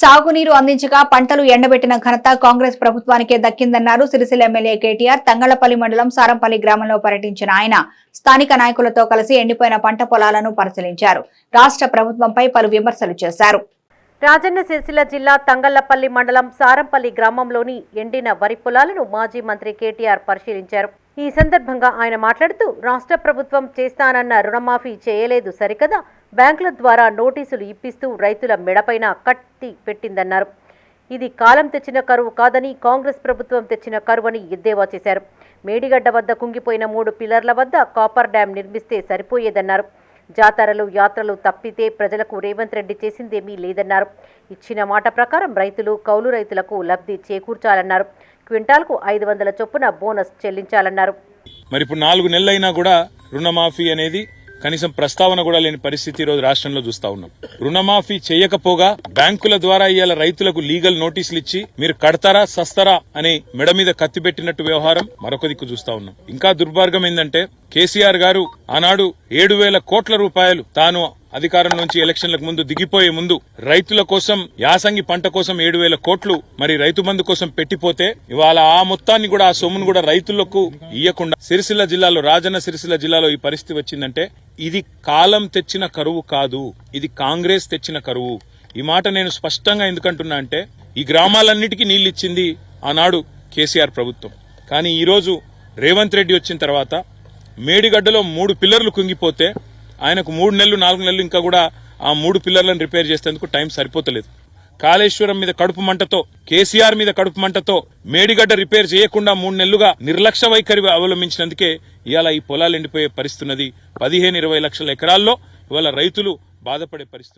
సాగునీరు అందించగా పంటలు ఎండబెట్టిన ఘనత కాంగ్రెస్ ప్రభుత్వానికే దక్కిందన్నారు సిరిసిల్ల ఎమ్మెల్యే కేటీఆర్. తంగళపల్లి మండలం సారంపల్లి గ్రామంలో పర్యటించిన ఆయన స్థానిక నాయకులతో కలిసి ఎండిపోయిన పంట పొలాలను పరిశీలించారు. రాష్ట్ర ప్రభుత్వంపై పలు విమర్శలు చేశారు. రాజన్న సిరిసిల్ల జిల్లా తంగళ్ళపల్లి మండలం సారంపల్లి గ్రామంలోని ఎండిన వరి పొలాలను మాజీ మంత్రి కేటీఆర్ పరిశీలించారు. ఈ సందర్భంగా ఆయన మాట్లాడుతూ రాష్ట్ర ప్రభుత్వం చేస్తానన్న రుణమాఫీ చేయలేదు సరికదా? బ్యాంకుల ద్వారా నోటీసులు ఇప్పిస్తూ రైతుల మెడపైన కత్తి పెట్టిందన్నారు. ఇది కాలం తెచ్చిన కరువు కాదని కాంగ్రెస్ ప్రభుత్వం తెచ్చిన కరువని ఎద్దేవా చేశారు. మేడిగడ్డ వద్ద కుంగిపోయిన మూడు పిల్లర్ల వద్ద కాపర్ డ్యాం నిర్మిస్తే సరిపోయేదన్నారు. జాతరలు యాత్రలు తప్పితే ప్రజలకు రేవంత్ రెడ్డి చేసిందేమీ లేదన్నారు. ఇచ్చిన మాట ప్రకారం రైతులు కౌలు రైతులకు లబ్ధి చేకూర్చాలన్నారు. క్వింటాల్కు ఐదు వందల చొప్పున బోనస్ చెల్లించాలన్నారు. మరి ఇప్పుడు నాలుగు నెలలైనా కూడా రుణమాఫీ అనేది కనీసం ప్రస్తావన కూడా లేని పరిస్థితి ఈరోజు రోజు రాష్ట్రంలో చూస్తా ఉన్నాం. రుణమాఫీ చేయకపోగా బ్యాంకుల ద్వారా ఇవాళ రైతులకు లీగల్ నోటీసులు ఇచ్చి మీరు కడతారా సస్తారా అని మెడ మీద కత్తి పెట్టినట్టు వ్యవహారం మరొక దిక్కు చూస్తా ఉన్నాం. ఇంకా దుర్మార్గం ఏంటంటే కేసీఆర్ గారు ఆనాడు ఏడు వేల కోట్ల రూపాయలు తాను అధికారం నుంచి ఎలక్షన్లకు ముందు దిగిపోయే ముందు రైతుల కోసం యాసంగి పంట కోసం ఏడు వేల కోట్లు మరి రైతు బంధు కోసం పెట్టిపోతే ఇవాళ ఆ మొత్తాన్ని కూడా ఆ సొమ్మును కూడా రైతులకు ఇయ్యకుండా సిరిసిల్ల జిల్లాలో రాజన్న సిరిసిల్ల జిల్లాలో ఈ పరిస్థితి వచ్చిందంటే ఇది కాలం తెచ్చిన కరువు కాదు. ఇది కాంగ్రెస్ తెచ్చిన కరువు. ఈ మాట నేను స్పష్టంగా ఎందుకంటున్నా అంటే ఈ గ్రామాలన్నిటికీ నీళ్ళు ఇచ్చింది ఆనాడు కేసీఆర్ ప్రభుత్వం. కానీ ఈరోజు రేవంత్ రెడ్డి వచ్చిన తర్వాత మేడిగడ్డలో మూడు పిల్లర్లు కుంగిపోతే ఆయనకు మూడు నెలలు నాలుగు నెలలు ఇంకా కూడా ఆ మూడు పిల్లర్లను రిపేర్ చేసేందుకు టైం సరిపోతలేదు. కాళేశ్వరం మీద కడుపు మంటతో కేసీఆర్ మీద కడుపు మంటతో మేడిగడ్డ రిపేర్ చేయకుండా మూడు నెలలుగా నిర్లక్ష్య వైఖరి అవలంబించినందుకే ఇవాళ ఈ పొలాలు ఎండిపోయే పరిస్థితున్నది. పదిహేను ఇరవై లక్షల ఎకరాల్లో ఇవాళ రైతులు బాధపడే పరిస్థితి